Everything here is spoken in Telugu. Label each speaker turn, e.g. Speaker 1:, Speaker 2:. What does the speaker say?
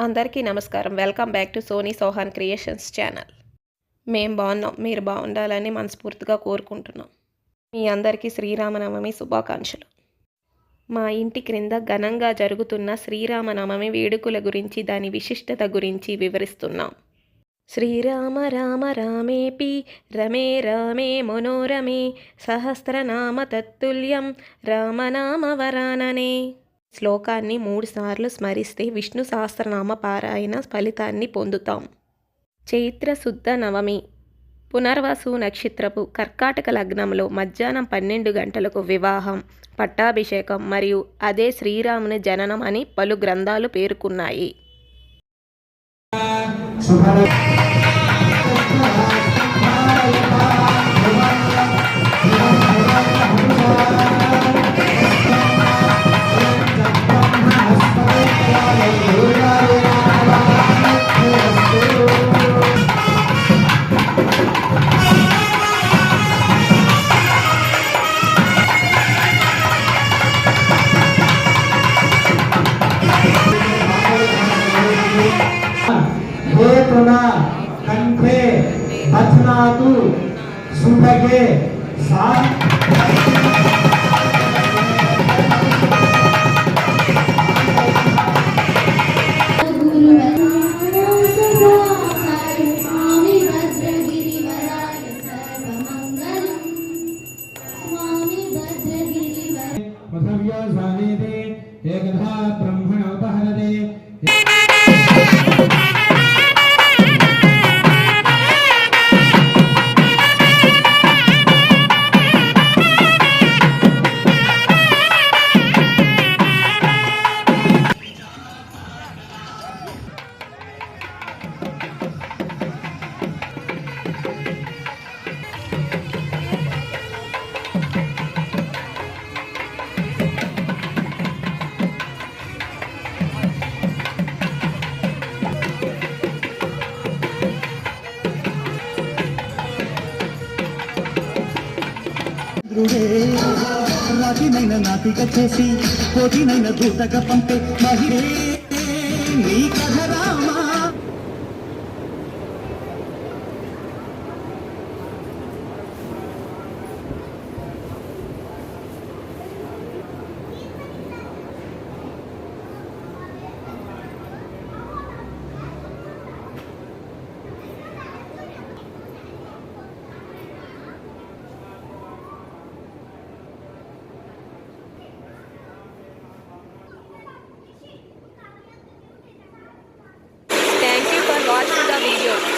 Speaker 1: అందరికీ నమస్కారం. Welcome back to Sony Sohan creations channel. మేము బాగున్నాం. మీరు బాగుండాలని మనస్ఫూర్తిగా కోరుకుంటున్నాం. మీ అందరికీ శ్రీరామనవమి శుభాకాంక్షలు. మా ఇంటి క్రింద ఘనంగా జరుగుతున్న శ్రీరామనవమి వేడుకల గురించి దాని విశిష్టత గురించి వివరిస్తున్నాం. శ్రీరామ రామ రామేపి రమే రామే మనోరమే సహస్రనామ తత్తుల్యం రామనామ వరాననే. శ్లోకాన్ని మూడుసార్లు స్మరిస్తే విష్ణు సహస్రనామ పారాయణ ఫలితాన్ని పొందుతాం. చైత్ర శుద్ధ నవమి. పునర్వసు నక్షత్రపు కర్కాటక లగ్నంలో మధ్యాహ్నం పన్నెండు గంటలకు వివాహం పట్టాభిషేకం మరియు అదే శ్రీరాముని జననం అని పలు గ్రంథాలు పేర్కొన్నాయి.
Speaker 2: ರಚನಾತು
Speaker 3: ಸುಭಗೆ ಸಾ एकधा ब्रह्म
Speaker 4: రుడే రాతినైన నాతిక చేసి కోటినైన దూతగా పంపే మహిళే.
Speaker 1: video.